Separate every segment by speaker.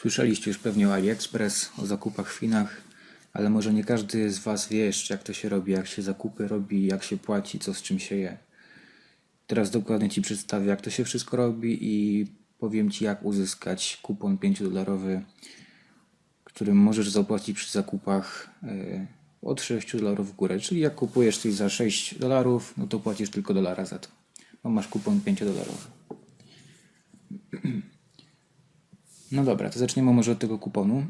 Speaker 1: Słyszeliście już pewnie o AliExpress, o zakupach w Chinach, ale może nie każdy z Was wie jeszcze, jak to się robi, jak się zakupy robi, jak się płaci, co z czym się je. Teraz dokładnie Ci przedstawię, jak to się wszystko robi i powiem Ci, jak uzyskać kupon 5-dolarowy, którym możesz zapłacić przy zakupach e, od 6 dolarów w górę. Czyli jak kupujesz coś za 6 dolarów, no to płacisz tylko dolara za to. Bo masz kupon 5-dolarowy. No dobra, to zaczniemy może od tego kuponu.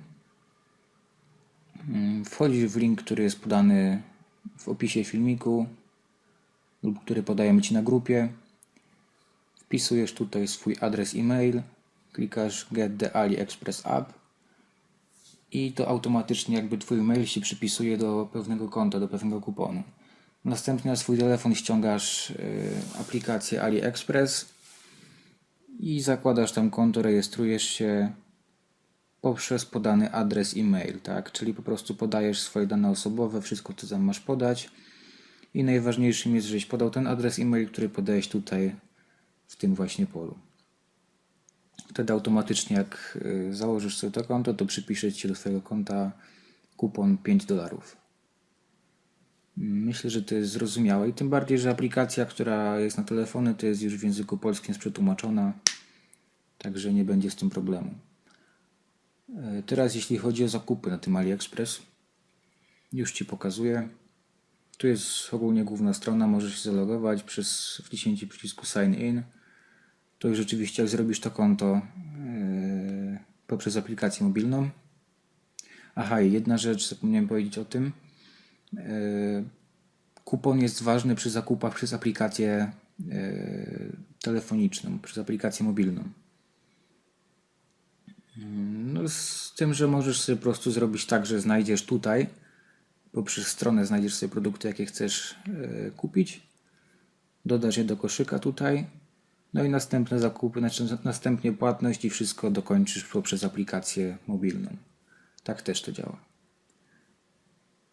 Speaker 1: Mm, Wchodzisz w link, który jest podany w opisie filmiku lub który podajemy Ci na grupie. Wpisujesz tutaj swój adres e-mail, klikasz Get the AliExpress App i to automatycznie jakby Twój mail się przypisuje do pewnego konta, do pewnego kuponu. Następnie na swój telefon ściągasz y, aplikację AliExpress i zakładasz tam konto, rejestrujesz się poprzez podany adres e-mail, tak? Czyli po prostu podajesz swoje dane osobowe, wszystko co tam masz podać. I najważniejszym jest, żebyś podał ten adres e-mail, który podajesz tutaj w tym właśnie polu. Wtedy automatycznie jak y, założysz sobie to konto, to przypisze Ci do Twojego konta kupon 5 dolarów. Myślę, że to jest zrozumiałe i tym bardziej, że aplikacja, która jest na telefony, to jest już w języku polskim przetłumaczona, także nie będzie z tym problemu. E, Teraz jeśli chodzi o zakupy na tym AliExpress, już Ci pokazuję. Tu jest ogólnie główna strona, możesz się zalogować przez wciśnięcie przycisku Sign In. To już rzeczywiście jak zrobisz to konto yy, poprzez aplikację mobilną. Aha, i jedna rzecz, zapomniałem powiedzieć o tym. Yy, kupon jest ważny przy zakupach przez aplikację yy, telefoniczną, przez aplikację mobilną. No, z tym, że możesz sobie po prostu zrobić tak, że znajdziesz tutaj, poprzez stronę znajdziesz sobie produkty, jakie chcesz e, kupić, dodasz je do koszyka tutaj, no i następne zakupy, znaczy następnie płatność i wszystko dokończysz poprzez aplikację mobilną. Tak też to działa.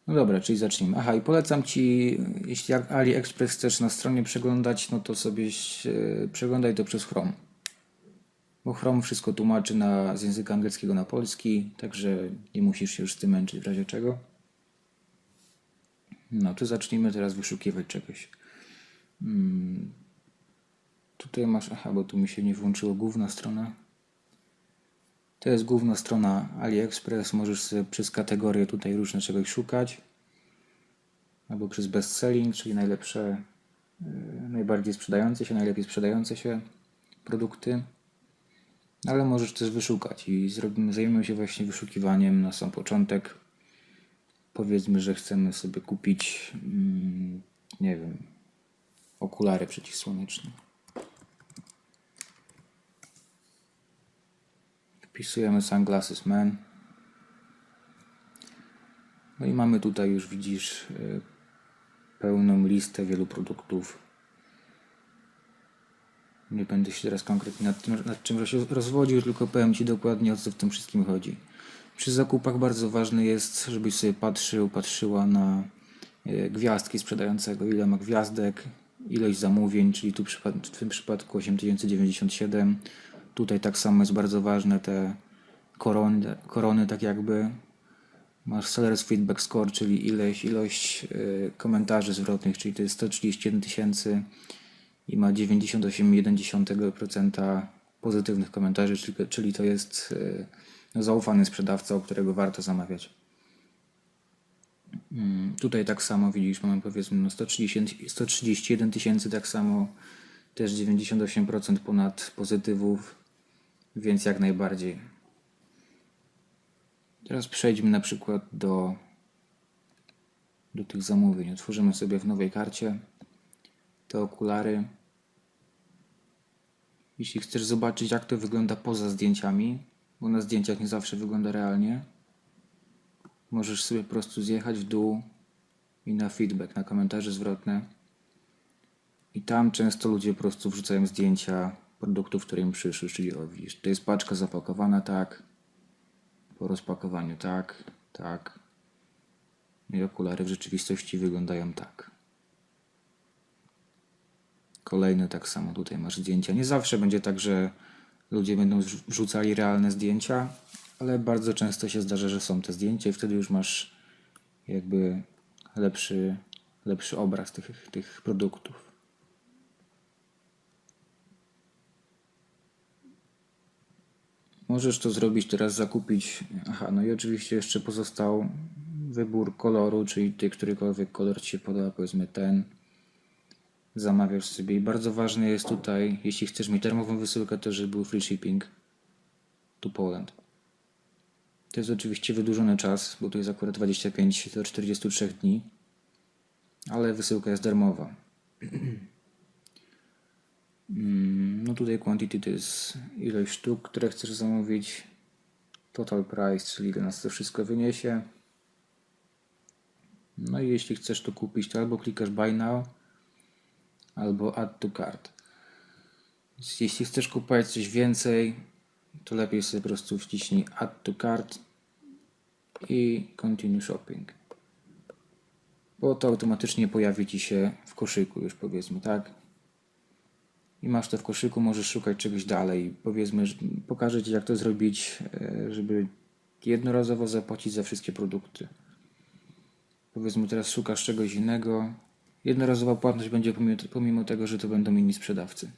Speaker 1: No dobra, czyli zacznijmy. Aha, i polecam Ci, jeśli AliExpress chcesz na stronie przeglądać, no to sobie przeglądaj to przez Chrome bo Chrome wszystko tłumaczy na, z języka angielskiego na polski, także nie musisz się już z tym męczyć w razie czego. No to zacznijmy teraz wyszukiwać czegoś. Hmm. Tutaj masz, aha, bo tu mi się nie włączyło główna strona. To jest główna strona AliExpress. Możesz sobie przez kategorie tutaj różne czegoś szukać. Albo przez bestselling, czyli najlepsze, yy, najbardziej sprzedające się, najlepiej sprzedające się produkty. Ale możesz też wyszukać i zrobimy, zajmiemy się właśnie wyszukiwaniem na sam początek. Powiedzmy, że chcemy sobie kupić, mm, nie wiem, okulary przeciwsłoneczne. Wpisujemy Sunglasses Man. No i mamy tutaj już, widzisz, y, pełną listę wielu produktów nie będę się teraz konkretnie nad, tym, nad czym się rozwodził, tylko powiem Ci dokładnie o co w tym wszystkim chodzi. Przy zakupach bardzo ważne jest, żebyś sobie patrzył, patrzyła na e, gwiazdki sprzedającego, ile ma gwiazdek, ilość zamówień, czyli tu w tym przypadku 8097. Tutaj tak samo jest bardzo ważne te korony, korony tak jakby. Masz sellers feedback score, czyli ileś, ilość y, komentarzy zwrotnych, czyli to jest 131 tysięcy i ma 98,1% pozytywnych komentarzy, czyli, czyli to jest no, zaufany sprzedawca, o którego warto zamawiać. Mm, tutaj tak samo widzisz, mamy powiedzmy no 130, 131 tysięcy, tak samo też 98% ponad pozytywów, więc jak najbardziej. Teraz przejdźmy na przykład do, do tych zamówień. Otworzymy sobie w nowej karcie te okulary. Jeśli chcesz zobaczyć, jak to wygląda poza zdjęciami, bo na zdjęciach nie zawsze wygląda realnie, możesz sobie po prostu zjechać w dół i na feedback, na komentarze zwrotne. I tam często ludzie po prostu wrzucają zdjęcia produktów, które im przyszły, czyli o widzisz, to jest paczka zapakowana tak, po rozpakowaniu tak, tak. I okulary w rzeczywistości wyglądają tak. Kolejny tak samo tutaj masz zdjęcia. Nie zawsze będzie tak, że ludzie będą wrzucali realne zdjęcia, ale bardzo często się zdarza, że są te zdjęcia i wtedy już masz jakby lepszy, lepszy obraz tych, tych produktów. Możesz to zrobić teraz, zakupić. Aha, no i oczywiście jeszcze pozostał wybór koloru, czyli ty, którykolwiek kolor ci się podoba, powiedzmy ten. Zamawiasz sobie i bardzo ważne jest tutaj, jeśli chcesz mieć termową wysyłkę, to żeby był free shipping to Poland. To jest oczywiście wydłużony czas, bo to jest akurat 25 do 43 dni, ale wysyłka jest darmowa. Tutaj quantity to jest ilość sztuk, które chcesz zamówić. Total price, czyli ile nas to wszystko wyniesie. No i jeśli chcesz to kupić, to albo klikasz buy now, albo add to cart. Jeśli chcesz kupować coś więcej, to lepiej sobie po prostu wciśnij add to cart i continue shopping. Bo to automatycznie pojawi Ci się w koszyku już powiedzmy, tak? I masz to w koszyku, możesz szukać czegoś dalej. Powiedzmy, pokażę Ci jak to zrobić, e, żeby jednorazowo zapłacić za wszystkie produkty. Powiedzmy teraz szukasz czegoś innego. Jednorazowa płatność będzie pomimo, pomimo tego, że to będą inni sprzedawcy.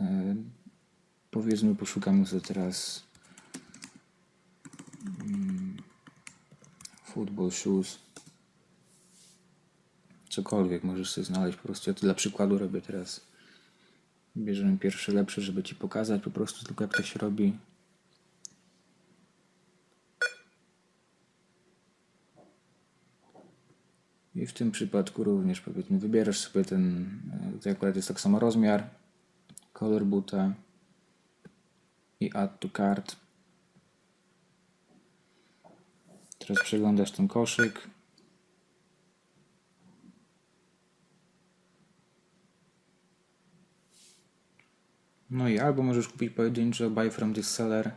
Speaker 1: E, Powiedzmy, poszukamy sobie teraz mm, football shoes. Cokolwiek możesz sobie znaleźć. Po prostu ja to dla przykładu robię teraz. Bierzemy pierwsze lepsze, żeby ci pokazać po prostu tylko jak to się robi. I w tym przypadku również powiedzmy wybierasz sobie ten, to akurat jest tak samo rozmiar, kolor buta i add to cart. Teraz przeglądasz ten koszyk. No i albo możesz kupić pojedynczo buy from this seller.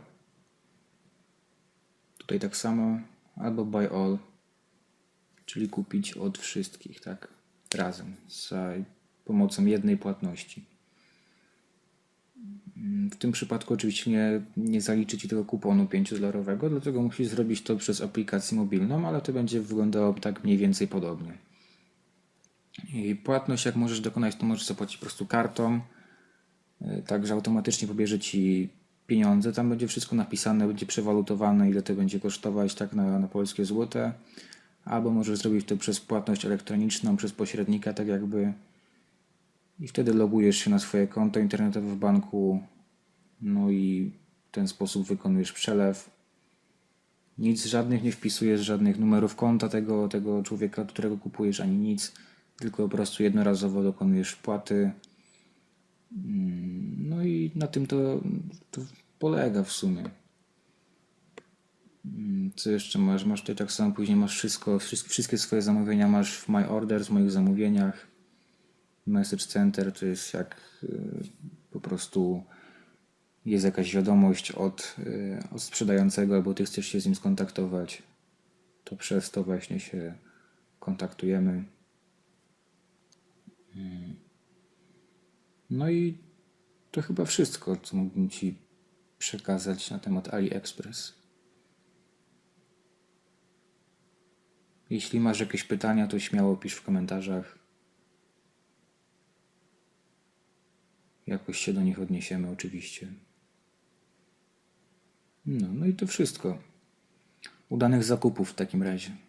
Speaker 1: Tutaj tak samo, albo buy all, czyli kupić od wszystkich, tak? Razem, za pomocą jednej płatności. W tym przypadku oczywiście nie, nie zaliczy Ci tego kuponu 5-dolarowego, dlatego musisz zrobić to przez aplikację mobilną, ale to będzie wyglądało tak mniej więcej podobnie. I płatność jak możesz dokonać, to możesz zapłacić po prostu kartą, y, tak że automatycznie pobierze Ci pieniądze, tam będzie wszystko napisane, będzie przewalutowane, ile to będzie kosztować tak na, na polskie złote, albo możesz zrobić to przez płatność elektroniczną, przez pośrednika, tak jakby. I wtedy logujesz się na swoje konto internetowe w banku, no i w ten sposób wykonujesz przelew. Nic żadnych nie wpisujesz, żadnych numerów konta tego, tego człowieka, którego kupujesz, ani nic, tylko po prostu jednorazowo dokonujesz wpłaty. Mm, No i na tym to, to polega w sumie. Mm, Co jeszcze masz? Masz tutaj tak samo, później masz wszystko, wszystkie, swoje zamówienia masz w My Orders, w moich zamówieniach. Message Center to jest jak y, po prostu jest jakaś wiadomość od, y, od sprzedającego, albo ty chcesz się z nim skontaktować, to przez to właśnie się kontaktujemy. Mm. No i to chyba wszystko, co mógłbym Ci przekazać na temat AliExpress. Jeśli masz jakieś pytania, to śmiało pisz w komentarzach. Jakoś się do nich odniesiemy, oczywiście. No, no i to wszystko. Udanych zakupów w takim razie.